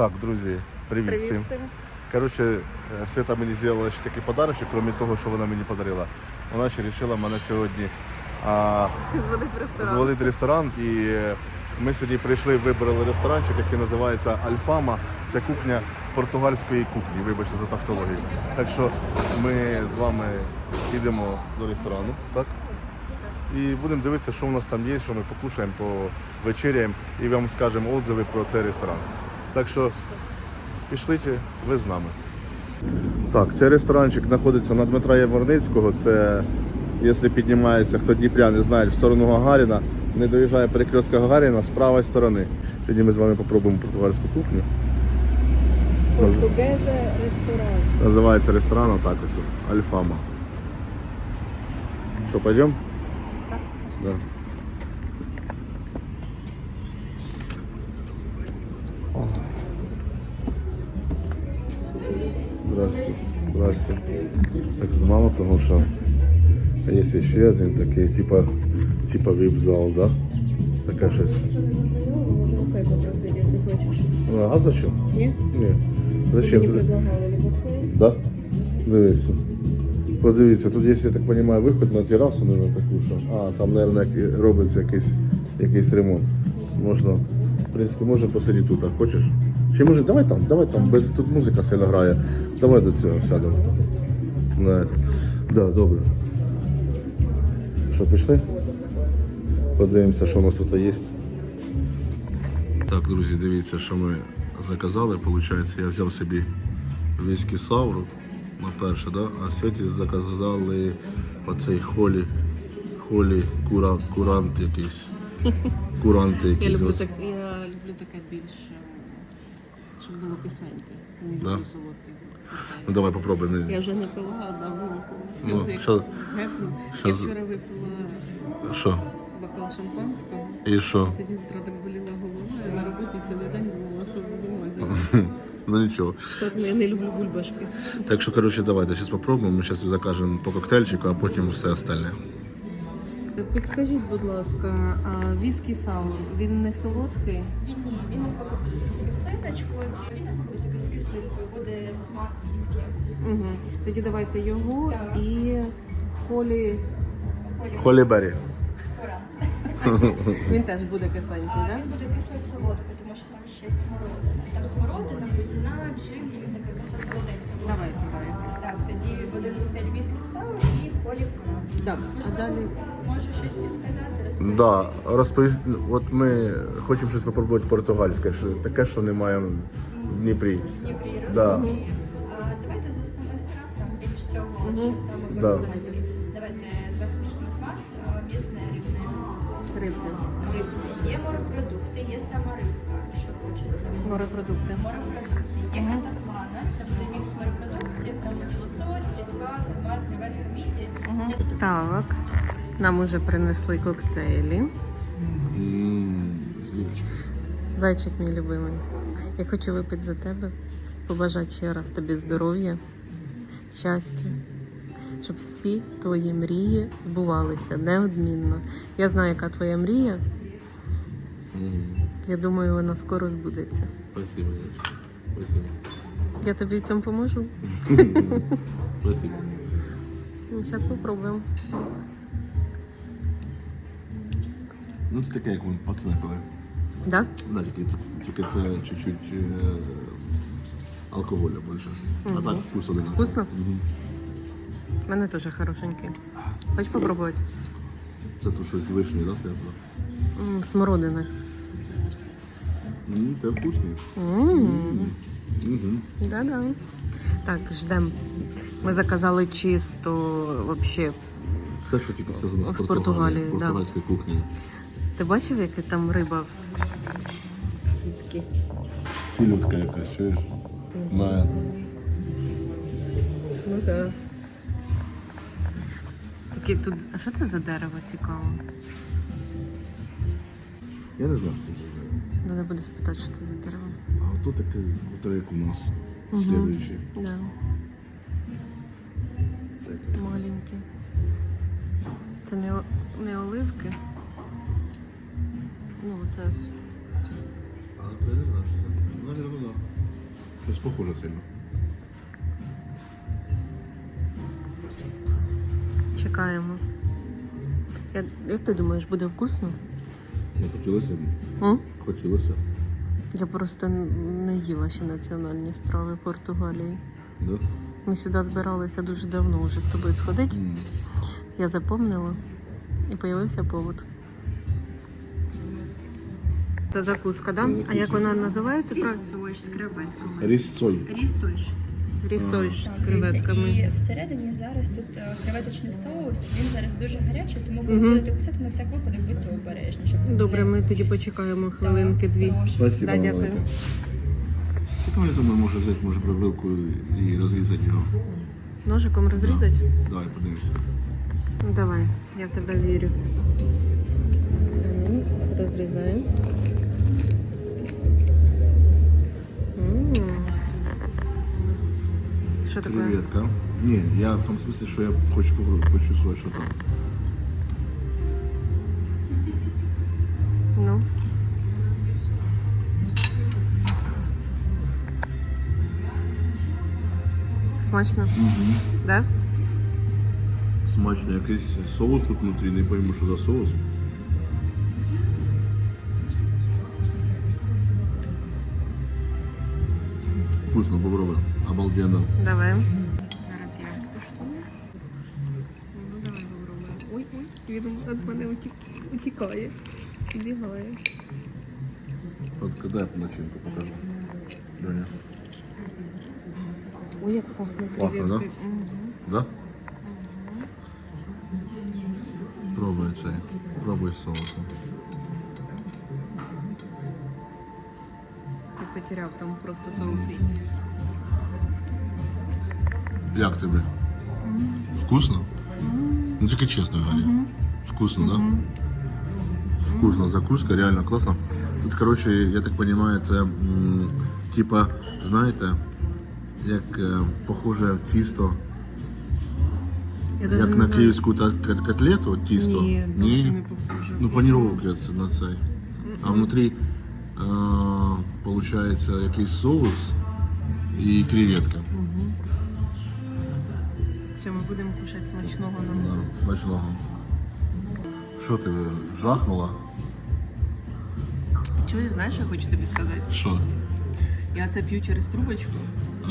Так, друзі, привіт, Привіт всім. всім. Коротше, е, Свята мені зробила ще такий подарочок, крім того, що вона мені подарила. Вона ще вирішила мене сьогодні а, Зводить ресторан. зводити ресторан. І е, ми сьогодні прийшли, вибрали ресторанчик, який називається Альфама. Це кухня португальської кухні, вибачте за тавтологію. Так що ми з вами йдемо до ресторану, так? І будемо дивитися, що у нас там є, що ми покушаємо, повечеряємо і вам скажемо отзиви про цей ресторан. Так що пішлите, ви з нами. Так, цей ресторанчик знаходиться на Дмитра Яворницького. Це, якщо піднімається, хто Дніпряни знає, в сторону Гагаріна, не доїжджає перекрестка Гагаріна з правої сторони. Сьогодні ми з вами попробуємо португальську кухню. Португезе ресторан. Називається ресторан отак ось, Альфама. Що, пойдемо? Так. Да. Так мало того, що є ще один такий, типа, типа вип-зал, да? Таке щось. Можно цей попросить, если хочешь. Ну, а зачем? Ні? Ні. Зачем? не предлагали либо цей. Да? Дивіться. Подивіться, тут є, я так розумію, виход на терасу, не таку, що. А, там, мабуть, робиться якийсь, якийсь ремонт. Можна, в принципі, можна посидіти тут, а хочеш? Чи може, давай там, давай там, без тут музика сильно грає. Давай до цього сядемо. На, да, добре. Що, пішли? Подивимося, що у нас тут є. Так, друзі, дивіться, що ми заказали. Получається, я взяв собі віскі сауру на перше, да? а Світі заказали оцей холі, холі кура, курант якийсь. Куранти Я люблю, так, я люблю таке більше, щоб було кисленьке. Не люблю Да? солодке. Ну давай попробуємо. Я вже не пила давно. Ну, що- що Я вчора випила Що? бокал шампанського. І що? Сьогодні з утра так боліла голова. Я на роботі цілий день думала, що з. Ну нічого. Тому я не люблю бульбашки. Так що, коротше, давайте зараз попробуємо. Ми зараз закажемо по коктейльчику, а потім все остальне. Підскажіть, будь ласка, а віскі саур, він не солодкий? Він ні, він буде з кислиночкою, він з кислинкою, буде смак віскі. Угу. Тоді давайте його і холі. Холібері. Він теж буде кисленький, А так? він буде кисло солодкий, тому що там ще смородина. Там смородина, бузина, джин, і він така кисло солоденька. Давайте, давайте. Так, тоді один коктейль віскі саур і полі корант. Так, а далі. Можу щось підказати, розповісти? Да, розповість. От ми хочемо щось попробувати португальське, що таке, що немає в Дніпрі. В Дніпрі Да. розумію. А, Давайте за основний страв, там більш всього, що саме Да. португальське. Давайте, давайте почнемо з вас. А, М'ясне рибне. Рибне. Є морепродукти, є сама рибка, що хочеться. Морепродукти. Морепродукти. Є катапана, це буде мікс морепродуктів, там лосось, тріска, кальмар, креветки, міді. Це Так. Нам уже принесли коктейлі. Зайчик мій любимий. Я хочу випити за тебе, побажати ще раз тобі здоров'я, щастя, щоб всі твої мрії збувалися неодмінно. Я знаю, яка твоя мрія. Я думаю, вона скоро збудеться. Спасибо, Зайчик. Спасибо. Я тобі в цьому поможу. Спасибо. Зараз спробуємо. Ну, це таке, як ми пацани пили. Да? Да, тільки, це- тільки це чуть-чуть е, алкоголя більше. А так вкус один. Вкусно? У мене теж хорошенький. Хочеш спробувати? Це то щось з вишні, да, зв'язано? М, Смородина. Це вкусний. М, Угу. Да-да. Так, ждем. Ми заказали чисто вообще. Все, що тільки зв'язано з З Португалії, да. португальською кухнею. Ти бачив, яка там риба в сітки? Сілютка якась, чуєш? На Ну так. Такі тут. А що це за дерево цікаво? Я не знаю, що це. таке. Треба буде спитати, що це за дерево. А ото таке, ото як у нас. Мгм. Слідуючий. Да, Це якесь. маленьке. Це не, не оливки. Ну, це ось. Я не знаю, що це. Наверное, да. Щось похоже сильно. Чекаємо. Я, як ти думаєш, буде вкусно? Не хотілося б. М? Хотілося. Я просто не їла ще національні страви Португалії. Да? Ми сюди збиралися дуже давно вже з тобою сходити. М. Я запомнила і появився повод. Це закуска, да? Це А як вона називається? Рісойш з креветками. Рісой. Рісойш. Рісойш з креветками. І всередині зараз тут е, креветочний соус. Він зараз дуже гарячий, тому коли Мгм. будете кусати на всяк випадок, будьте обережні. Щоб Добре, ми тоді почекаємо хвилинки Так, дві. прошу. Спасибо. Да, дякую. велике. Ну, я думаю, може взяти, може вилку і розрізати його. Ножиком розрізати? Давай, подивимося. Ну, давай, я в тебе вірю. Ну, розрізаємо. Таке? Креветка. Ні, я в тому смысле, що я хочу попробувати, почувствувати, що там. Ну. Смачно? Угу. Да? Смачно, якийсь соус тут внутрі, не пойму, що за соус. Вкусно, попробуй. Обалденно. Давай. Зараз я скуштую. Ну, давай попробуємо. Ой, ой, він від мене утік- утікає. Підбігає. От коли я начинку покажу. Льоня. Ой, як пахне Пахне, да? креветкою. Мгм. Да? Пробуй цей. Пробуй з соусом. потеряв там просто соуси. Як тобі? Вкусно? Ну тільки чесно, Галя. Вкусно, да? Вкусно, закуска, реально класно. Тут, коротше, я так розумію, це м, типа, знаєте, як е, похоже тісто, Я даже як не на знаю. київську та- кот- котлету тісто. Ні, зовсім не похоже. Ну, паніровки це на цей. А внутрі получається якийсь соус і креветка. Все, ми будемо кушати смачного нам. Да, смачного. Що ти жахнула? Чуєш, знаєш, що я хочу тобі сказати? Що? Я це п'ю через трубочку.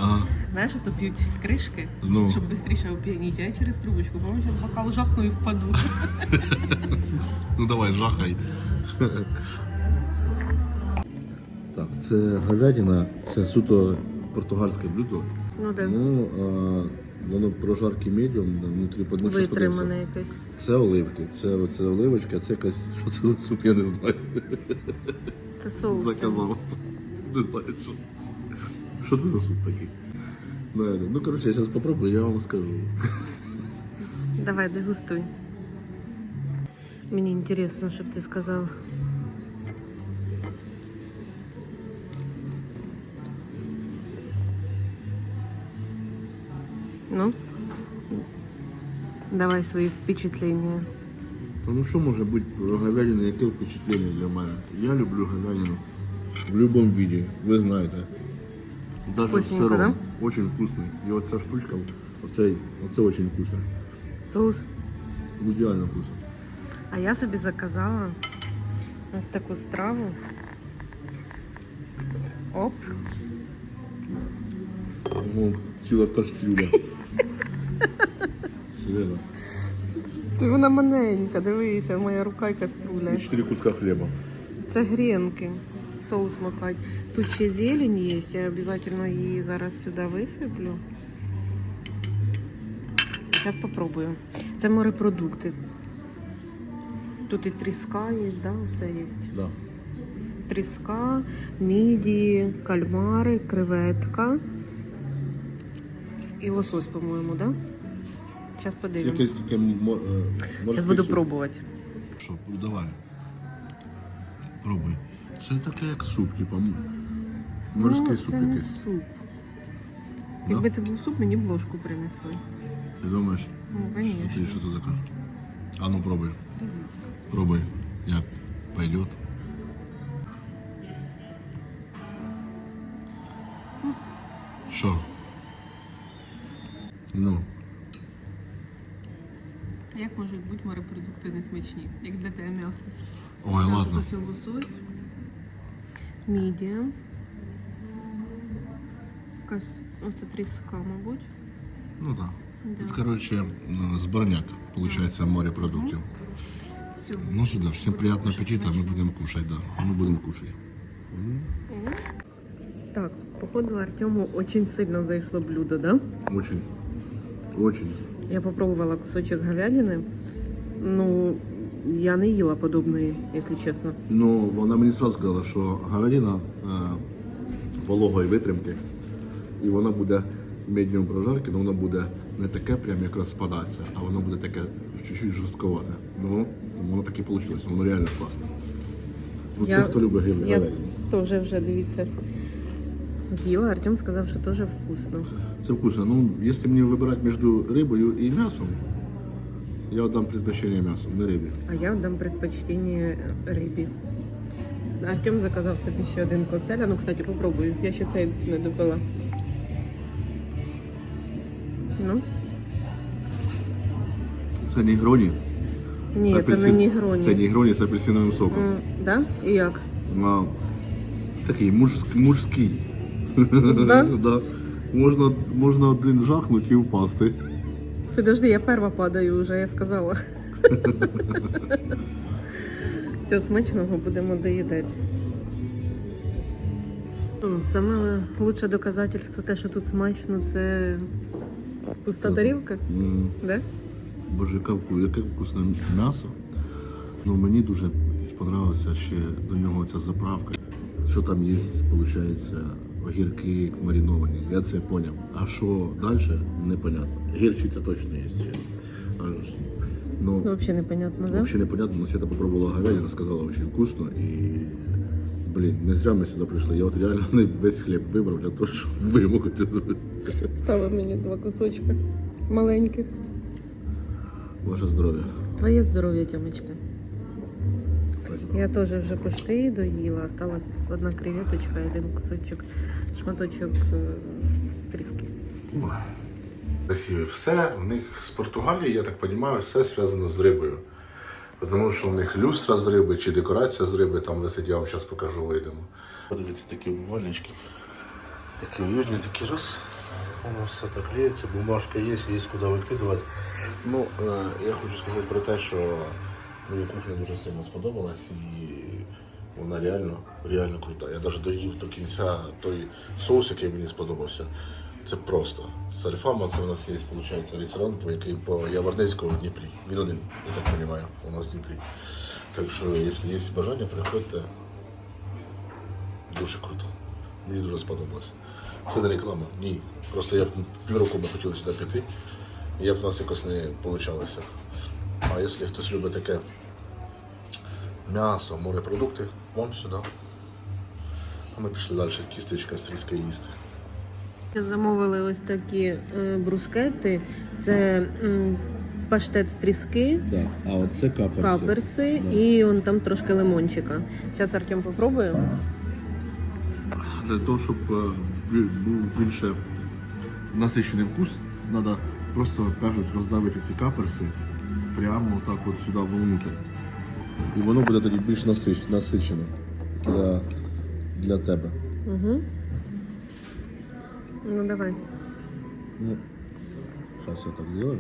Ага. Знаєш, то п'ють з кришки, Ну. щоб швидше оп'яніти, а я через трубочку. По-моєму, зараз бокал жахну і впаду. Ну давай, жахай. Так, це говядина, це суто португальське блюдо. Ну да. Ну, а, воно прожарки медіум, внутрі ну, Витримане якесь. Це оливки, це, це оливочки, а це якась, що це за суп, я не знаю. Це соус. Заказав. Не знаю, що це. Що це за суп такий? Ну, ну коротше, я зараз попробую, я вам скажу. Давай, дегустуй. Мені інтересно, щоб ти сказав. Ну, давай свої впечатлення. Та ну що може бути про говядину, яке впечатлення для мене? Я люблю говядину в будь-якому виді, ви знаєте. Даже з Вкусненько, сиром. Очень вкусний. І оця штучка, оцей, оце очень вкусно. Соус. Ідеально вкусно. А я собі заказала ось таку страву. Оп. Ну, ціла кастрюля. Серйозно. Ти вона маленька, дивися, моя рука й каструля. І чотири куска хліба. Це гренки. Соус макать. Тут ще зелень є, я обов'язково її зараз сюди висиплю. Зараз попробую. Це морепродукти. Тут і тріска є, да, усе є. Да. Тріска, мідії, кальмари, креветка. І лосось, по-моєму, да? Зараз подивимось. Якесь таке мо- е, Зараз буду пробувати. Що, давай. Пробуй. Це таке як суп, типа м- морський ну, суп це не якийсь. суп. Да? Якби це був суп, мені б ложку принесли. Ти думаєш? Ну, Що ти, що ти закажеш? А ну пробуй. Пробуй. Як пойдет. Що? Ну. Як можуть бути морепродукти не смачні, як для тебе м'ясо? Ой, Так, ладно. Ось лосось. Мідіум. Якась оце тріска, мабуть. Ну так. Да. Тут, короче, м, зборняк, получается, морепродуктів. Все. Ну сюда, всем приятного аппетита, мы будем кушать, да. Мы будем кушать. Так, походу Артему очень сильно зайшло блюдо, да? Очень. Очень. Я попробувала кусочок говядини. Ну, я не їла подобної, якщо чесно. Ну, вона мені сразу сказала, що говядина е, вологої витримки, і вона буде медіум прожарки, але вона буде не таке прям як розпадатися, а воно буде таке чуть-чуть жорстковате. Ну, воно таке вийшло, воно реально класно. Ну, це хто любить Я говядину. теж вже дивіться. З'їла, Артем сказав, що теж вкусно. Це вкусно. Ну, якщо мені вибирати між рибою і м'ясом, я віддам предпочтення м'ясу, не рибі. А я дам предпочтение рибі. Артем заказав собі ще один коктейль. А Ну, кстати, попробую. Я ще цей не допила. Ну? Це нігроні. Ні, З це не нігроні. Це нігроні з апельсиновим соком. М, Да? І як? А, такий мужський. мужський. Да? да. Можна, можна один жахнути і впасти. Подожди, я перва падаю вже, я сказала. Все, смачного будемо доїдати. М, Саме лучше доказательство те, що тут смачно, це пуста тарілка. Да? Боже, яке яке вкусне м'ясо. Ну, мені дуже сподобалося ще до нього ця заправка. Що там є, виходить, огірки мариновані. Я це поняв. А що далі, непонятно. Гірчиця точно є ще. А, ж, ну, Ну, взагалі непонятно, да? Вообще непонятно, но Света попробовала говядину, сказала очень вкусно. И, блин, не зря мы сюда пришли. Я вот реально весь хлеб выбрал для того, чтобы вы могли Ставив мені два кусочка маленьких. Ваше здоров'я. Твоє здоров'я, Тьомочка. Я теж вже почти доїла. Осталась одна креветочка один кусочок, шматочок е, тріски. Красиві. Все в них з Португалії, я так розумію, все зв'язано з рибою. Тому що в них люстра з риби чи декорація з риби, там висить, я вам зараз покажу, вийдемо. Подивіться, такі умивальнички. Такі уютні, такі раз. Воно все так ліється, бумажка є, є куди викидувати. Ну, е, я хочу сказати про те, що мені кухня дуже сильно сподобалась і вона реально, реально крута. Я навіть доїв до кінця той соус, який мені сподобався. Це просто. З Альфама це у нас є, виходить, ресторан, по який по Яворницького в Дніпрі. Він один, я так розумію, у нас в Дніпрі. Так що, якщо є бажання, приходьте. Дуже круто. Мені дуже сподобалось. Це не реклама, ні. Просто я півроку ми хотіли сюди піти, і як в нас якось не вийшло. А якщо хтось любить таке м'ясо, морепродукти, вон сюди. А ми пішли далі кістечка з тріски їсти. Замовили ось такі е, брускети. Це паштет з тріски, Да. А оце каперси. каперси і он там трошки лимончика. Зараз Артем попробує. Для того, щоб е, був більше насичений вкус, треба просто кажуть роздавити ці каперси прямо так от сюди вовнутрь. І воно буде тоді більш насич- насичене для, для тебе. Угу. Ну давай. Ну, зараз я так зроблю.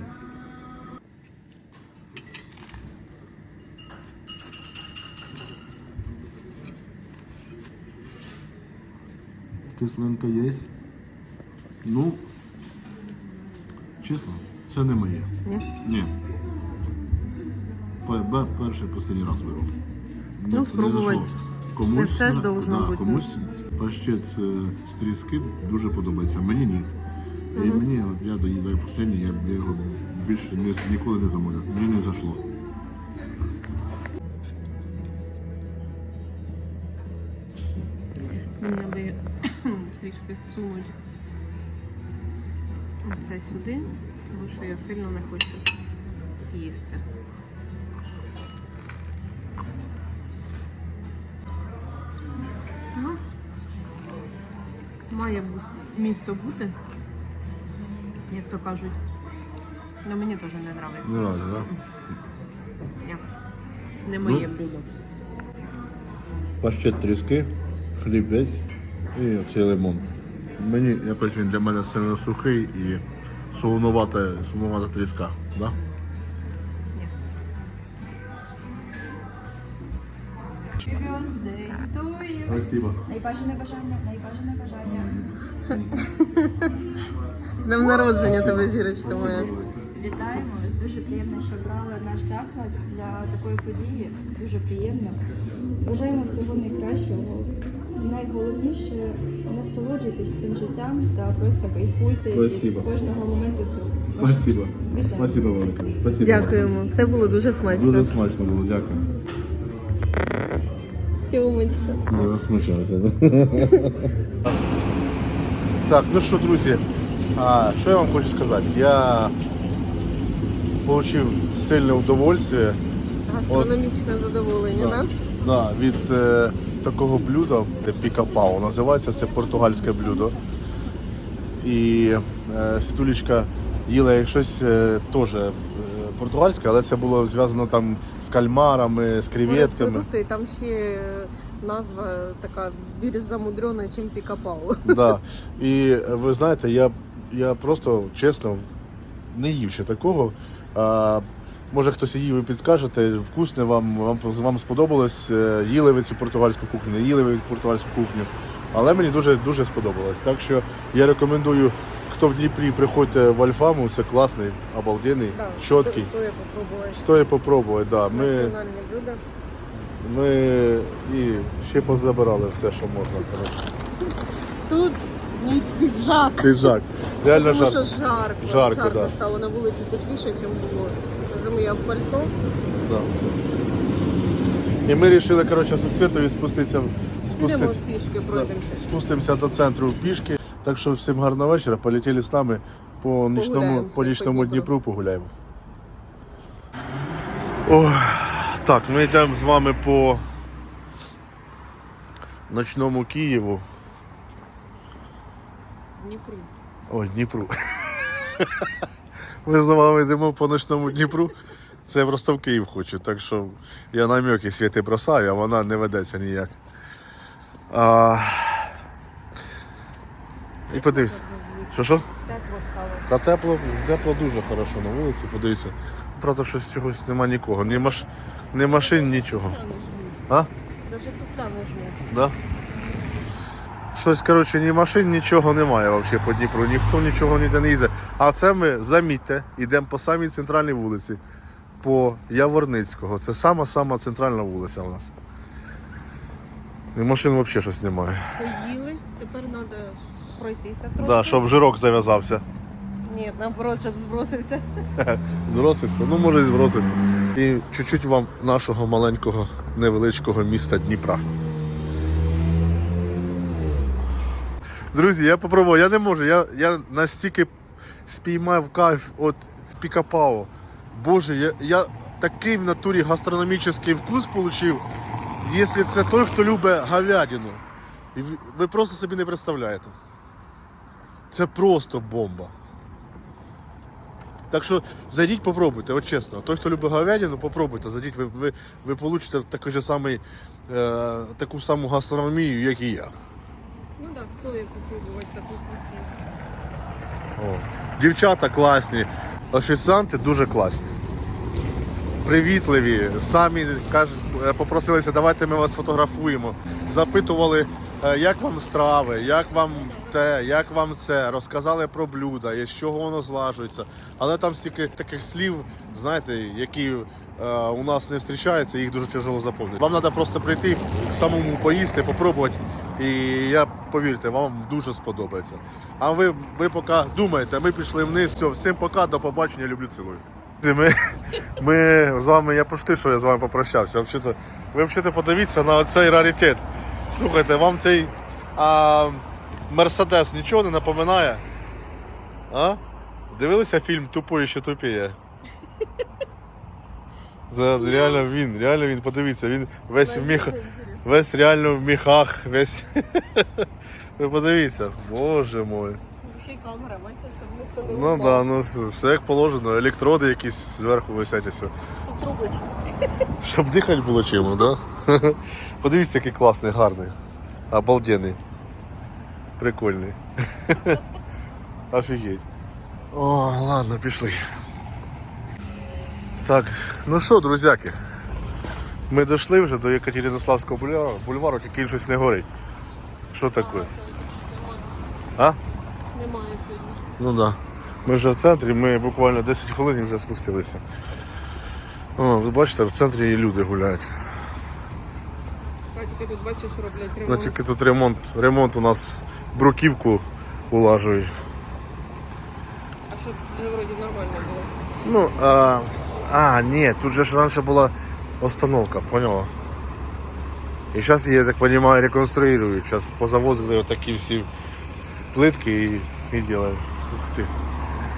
Кислинка є. Ну, чесно, це не моє. Ні? Ні. Перший останній раз беру. Ну, спробувати. Комусь, Не все ж должно да, бути. комусь з, з дуже подобається, мені ні. І мені, от я доїдаю останній, я, я його більше ні, ніколи не замовляв. Мені не зайшло. Мені би трішки сунуть це сюди, тому що я сильно не хочу їсти. Місто бути, як то кажуть. Ну мені теж не подобається. Не надо, да? Ні. Не моє блюдо. Пащет тріски, хліб весь і оцей лимон. Мені якось він для мене сильно сухий і солонувата, солонувата тріска. Да? Birthday to you. Спасибо. Найбажане бажання, найбажане бажання. Днем народження тебе, зірочка моя. Вітаємо вас. Дуже приємно, що обрали наш заклад для такої події. Дуже приємно. Бажаємо всього найкращого. Найголовніше насолоджуйтесь цим життям та просто кайфуйте Спасибо. від кожного моменту цього. Спасибо. Вітаю. Спасибо, велике. Спасибо. Дякуємо. Це було дуже смачно. Дуже смачно було, дякую. Тьомочка. Не засмучався. так, ну що, друзі, а, що я вам хочу сказати? Я отримав сильне удовольствие Гастрономічне задоволення, Да. так? Да, від е, такого блюда, де пікапау. Називається це португальське блюдо. І е, Світулечка їла як щось е, теж е, португальське, але це було зв'язано там з кальмарами, з креветками. Там ще е, назва така більш замудрена, ніж пікапау. Да. І е, ви знаєте, я, я просто чесно не їв ще такого. А, може хтось їв і підскажете, вкусне вам, вам, вам сподобалось, е, їли ви цю португальську кухню, не їли ви португальську кухню. Але мені дуже дуже сподобалось. Так що я рекомендую, хто в Дніпрі приходьте в Альфаму, це класний, обалденний, чіткий. Стоя попробувати. Стоїть попробувати, да. Ми, Національне блюдо. Ми і ще позабирали все, що можна. коротше. Тут мій піджак. Піджак. Реально Тому жарко. що жарко. Жарко, да. стало на вулиці тепліше, ніж було. Тому я в пальто. Да. І ми вирішили, коротше, зі Світою спуститися, Підемо спуститися, пішки пройдемося. спустимося до центру пішки. Так що всім гарного вечора, полетіли з нами по нічному, по нічному по Дніпру. Дніпру погуляємо. О, так, ми йдемо з вами по ночному Києву. Дніпрі. Ой, Дніпру. Ми з вами йдемо по ночному Дніпру. Це в Ростов Київ хочу, так що я намеки світи бросаю, а вона не ведеться ніяк. А... І подивись. Що що? Тепло стало. Та тепло, тепло дуже хорошо на вулиці, подивіться. Правда, щось чогось нема нікого. Ні, маш... ні машин, нічого. А? Даже туфля не жмуть. Да? Щось, коротше, ні машин, нічого немає взагалі по Дніпру, ніхто нічого ніде не їздить. А це ми, замітьте, йдемо по самій центральній вулиці, по Яворницького. Це сама-сама центральна вулиця у нас. І машин взагалі щось немає. Поїли, тепер треба пройтися трохи. Да, щоб жирок зав'язався. Ні, наоборот, щоб збросився. Зросився, ну може і збросився. І чуть-чуть вам нашого маленького невеличкого міста Дніпра. Друзі, я попробував, я не можу. Я, я настільки спіймав кайф від пікапао. Боже, я, я такий в натурі гастрономічний вкус отримав, якщо це той, хто любить говядину. І ви просто собі не представляєте. Це просто бомба. Так що зайдіть, попробуйте, от чесно. Той, хто любить говядину, попробуйте, зайдіть, ви, ви, ви получите такий же самий, е, таку саму гастрономію, як і я. Ну так, да, стоїть попробувати таку кухню. Дівчата класні, офіціанти дуже класні. Привітливі, самі кажуть, е, попросилися, давайте ми вас фотографуємо. Запитували, як вам страви, як вам те, як вам це, розказали про блюда, і з чого воно злажується. Але там стільки таких слів, знаєте, які е, у нас не зустрічаються, їх дуже тяжело заповнити. Вам треба просто прийти, самому поїсти, попробувати. І я повірте, вам дуже сподобається. А ви, ви поки думаєте, ми пішли вниз. Все, всім пока, до побачення, люблю цілую. Ми, ми з вами, я пошти, що я з вами попрощався. Ви взагалі подивіться на цей раритет. Слухайте, вам цей а, Мерседес нічого не напоминає? А? Дивилися фільм Тупої ще тупіє? Це реально він, реально він, подивіться, він весь в міх... Весь реально в міхах, весь. Ви подивіться, боже мой. Ще й камера, бачиш, щоб ніхто не Ну так, да, ну все, все як положено, електроди якісь зверху висять і все. Тут трубочка. Щоб дихати було чим, да? Подивіться, який класний, гарний. Обалденний. Прикольний. Офігеть. О, ладно, пішли. Так, ну що, друзяки, ми дійшли вже до Екатеринославського бульвару, бульвару тільки щось не горить. Що таке? А? Немає сьогодні. Ну да. Ми вже в центрі, ми буквально 10 хвилин і вже спустилися. О, ви бачите, в центрі і люди гуляють. Тільки тут бачиш, роблять Ну ремонт. тільки тут ремонт. Ремонт у нас бруківку улажують. А щоб вже вроді нормально було. Ну, а, а, ні, тут же ж раніше була остановка, поняла? І зараз, я так розумію, реконструюють. Зараз позавозили отакі всі плитки і, і делають. Ух ти.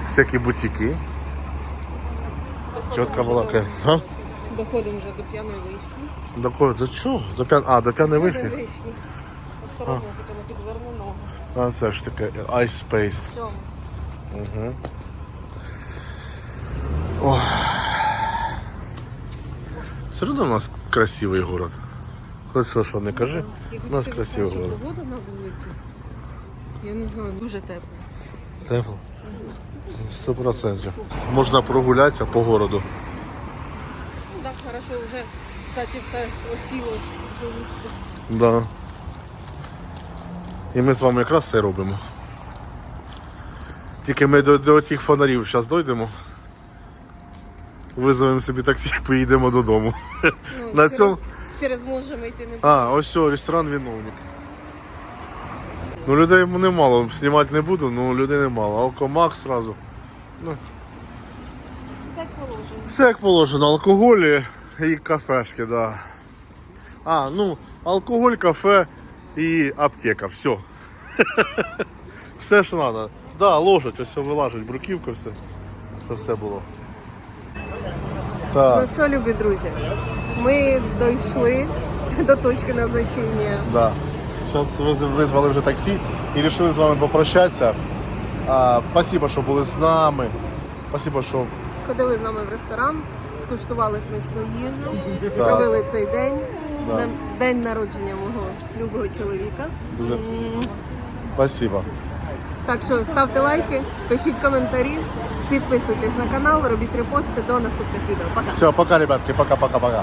Всякі бутики. Чітка була. А? Доходимо вже до п'яної вишні. До кого? До чого? До п'ян... А, до п'яної вишні? вишні. Осторожно, тільки не підверну ногу. А це ж таке Ice Space. Угу. Ох. Все одно у нас красивий город. Хоч що, що не кажи. У нас красивий город. Погода на вулиці. Я не знаю, дуже тепло. Тепло. Сто процентів. Можна прогулятися по городу. Ну так, хорошо, вже, кстати, все осіло. Да. І ми з вами якраз це робимо. Тільки ми до, до тих фонарів зараз дійдемо. Визовемо собі таксі і поїдемо додому. Ну, На через- цьому. Через можемо йти не А, ось все, ресторан виновник. Ну людей немало, знімати не буду, ну людей немало. Алкомак сразу. Ну, так положено. все як положено, алкоголь і кафешки, да. А, ну, алкоголь, кафе і аптека, все. Все, що треба. Да, ложать, ось все вилажуть, бруківка, все. Щоб все було. Так, Ну що, любі друзі, ми дійшли до точки назначення. Да. Зараз визвали вже таксі і вирішили з вами попрощатися. А, спасибо, що були з нами. Спасибо, що Сходили з нами в ресторан, скуштували смачну їжу, Так. провели цей день. Да. День- День народження мого любого чоловіка. Дуже- М, спасибо. Так що ставте лайки, пишіть коментарі, підписуйтесь на канал, робіть репости до наступних відео. Пока! Все, пока, ребятки, пока-пока-пока.